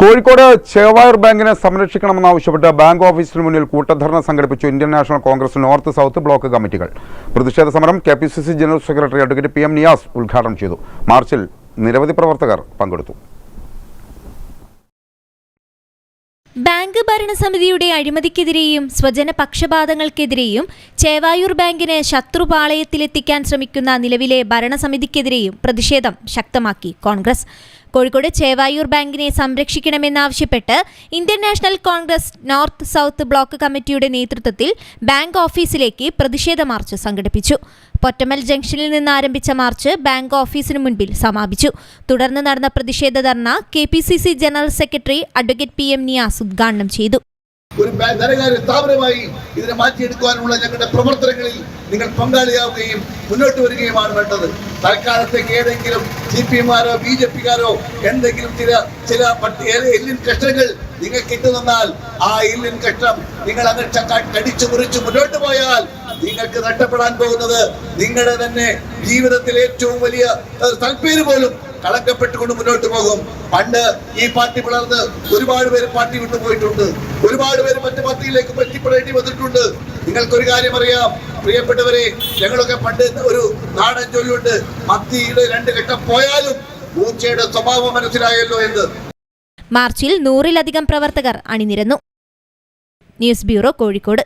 കോഴിക്കോട് ചേവായൂർ ബാങ്കിനെ സംരക്ഷിക്കണമെന്നാവശ്യപ്പെട്ട് ബാങ്ക് ഓഫീസിന് മുന്നിൽ കൂട്ടധർണ സംഘടിപ്പിച്ചു Indian national congress north south block കമ്മിറ്റികൾ. പ്രതിഷേധ സമരം K P C C general secretary advocate P M Niyas ഉദ്ഘാടനം ചെയ്തു. മാർച്ചിൽ നിരവധി പ്രവർത്തകർ പങ്കെടുത്തു. ബാങ്ക് ഭരണസമിതിയുടെ അഴിമതിക്കെതിരെയും സ്വജന പക്ഷപാതങ്ങൾക്കെതിരെയും ചേവായൂർ ബാങ്കിനെ ശത്രുപാളയത്തിലെത്തിക്കാൻ ശ്രമിക്കുന്ന നിലവിലെ ഭരണസമിതിക്കെതിരെയും പ്രതിഷേധം ശക്തമാക്കി കോൺഗ്രസ്. കോഴിക്കോട് ചേവായൂർ ബാങ്കിനെ സംരക്ഷിക്കണമെന്നാവശ്യപ്പെട്ട് Indian national congress north south block കമ്മിറ്റിയുടെ നേതൃത്വത്തിൽ ബാങ്ക് ഓഫീസിലേക്ക് പ്രതിഷേധ മാർച്ച് സംഘടിപ്പിച്ചു. പൊറ്റമൽ ജംഗ്ഷനിൽ നിന്ന് ആരംഭിച്ച മാർച്ച് ബാങ്ക് ഓഫീസിന് മുൻപിൽ സമാപിച്ചു. തുടർന്ന് നടന്ന പ്രതിഷേധ ധർണ K general secretary advocate P M Niyas ഉദ്ഘാടനം ചെയ്തു. ഒരു ധനകാര്യ സ്ഥാപനമായി ഇതിനെ മാറ്റിയെടുക്കുവാനുള്ള ഞങ്ങളുടെ പ്രവർത്തനങ്ങളിൽ നിങ്ങൾ പങ്കാളിയാവുകയും മുന്നോട്ട് വരികയുമാണ് വേണ്ടത്. തൽക്കാലത്തേക്ക് ഏതെങ്കിലും സി പി എമാരോ ബി ജെ പിക്കാരോ എന്തെങ്കിലും ചില ചില എല്ലിൻ കഷ്ടങ്ങൾ നിങ്ങൾക്ക് ഇട്ടു തന്നാൽ ആ എല്ലിൻ കഷ്ടം നിങ്ങൾ അങ്ങനെ കടിച്ചു മുറിച്ചു മുന്നോട്ട് പോയാൽ നിങ്ങൾക്ക് നഷ്ടപ്പെടാൻ പോകുന്നത് നിങ്ങളുടെ തന്നെ ജീവിതത്തിലെ ഏറ്റവും വലിയ തൽപ്പേര് പോലും കളങ്കപ്പെട്ടുകൊണ്ട് മുന്നോട്ട് പോകും. പണ്ട് ഈ പാർട്ടി പിളർന്ന് ഒരുപാട് പേര് പാർട്ടി വിട്ടു പോയിട്ടുണ്ട്. ഒരുപാട് പേര് മറ്റു പാർട്ടിയിലേക്ക് പറ്റിപ്പെടേണ്ടി വന്നിട്ടുണ്ട്. നിങ്ങൾക്കൊരു കാര്യം അറിയാം. പ്രിയപ്പെട്ടവരെ ഞങ്ങളൊക്കെ പണ്ട് ഒരു നാടൻ ജോലിയുണ്ട്. മത്തിയുടെ രണ്ട് ഘട്ടം പോയാലും പൂച്ചയുടെ സ്വഭാവം മനസ്സിലായല്ലോ എന്ന്. മാർച്ചിൽ നൂറിലധികം പ്രവർത്തകർ അണിനിരന്നു. News bureau Kozhikode.